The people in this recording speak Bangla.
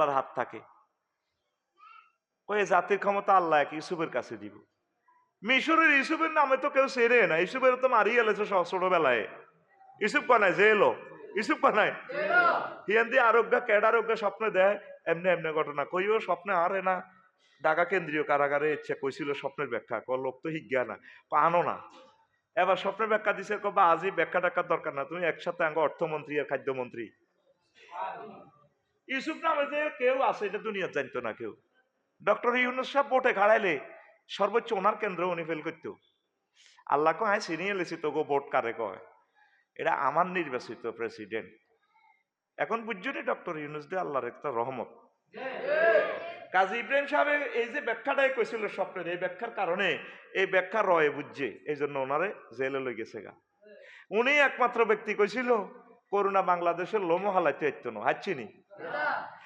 আল্লাহর হাত থাকে। ওই জাতির ক্ষমতা আল্লাহ এক, ইউসুফের কাছে দিব। মিশরের ইউসুফের নামে তো কেউ সেরে না। ইউসুফের তো মারিয়ে এলেছে ছোটবেলায়। ইউসুফ কানায় যে এলো ইউসুফ কানায় হিয়ান দিয়ে আরোগ্য ক্যাড আরোগ্য স্বপ্নে দেয়। এমনি এমনি ঘটনা। কইও, স্বপ্নে আরে না। ঢাকা কেন্দ্রীয় কারাগারে ইচ্ছে কইছিল স্বপ্নের ব্যাখ্যা। ক লোক তো হিজ্ঞা না। আনো না। এবার স্বপ্নের ব্যাখ্যা দিছে কবা আজই ব্যাখ্যা টাখ্যার দরকার না। তুমি একসাথে আঙ্গ অর্থমন্ত্রী আর খাদ্যমন্ত্রী। ইউসুফ নামে যে কেউ আছে, এটা দুনিয়া জানতো না কেউ। ডক্টর ইউনুস সাহেব বোটে খাড়াইলে সর্বোচ্চ ওনার কেন্দ্র উনি ফেল করতো। আল্লাহ কয় হ্যাঁ চিনিয়ে লেছি তোকে ভোট কারে কয়? এটা আমার নির্বাচিত প্রেসিডেন্ট। এখন বুঝছনি ডক্টর ইউনুস দে, আল্লাহর একটা রহমত। কাজী ইব্রাহিম সাহেব এই যে ব্যাখ্যাটাই কইছিল স্বপ্নের, এই ব্যাখ্যার কারণে এই ব্যাখ্যা রয়ে বুঝছে এই জন্য ওনারে জেলে লই গেছে গা। উনি একমাত্র ব্যক্তি কইছিল করোনা বাংলাদেশের লোমো হালাইতে হইতো না হাচ্ছিনি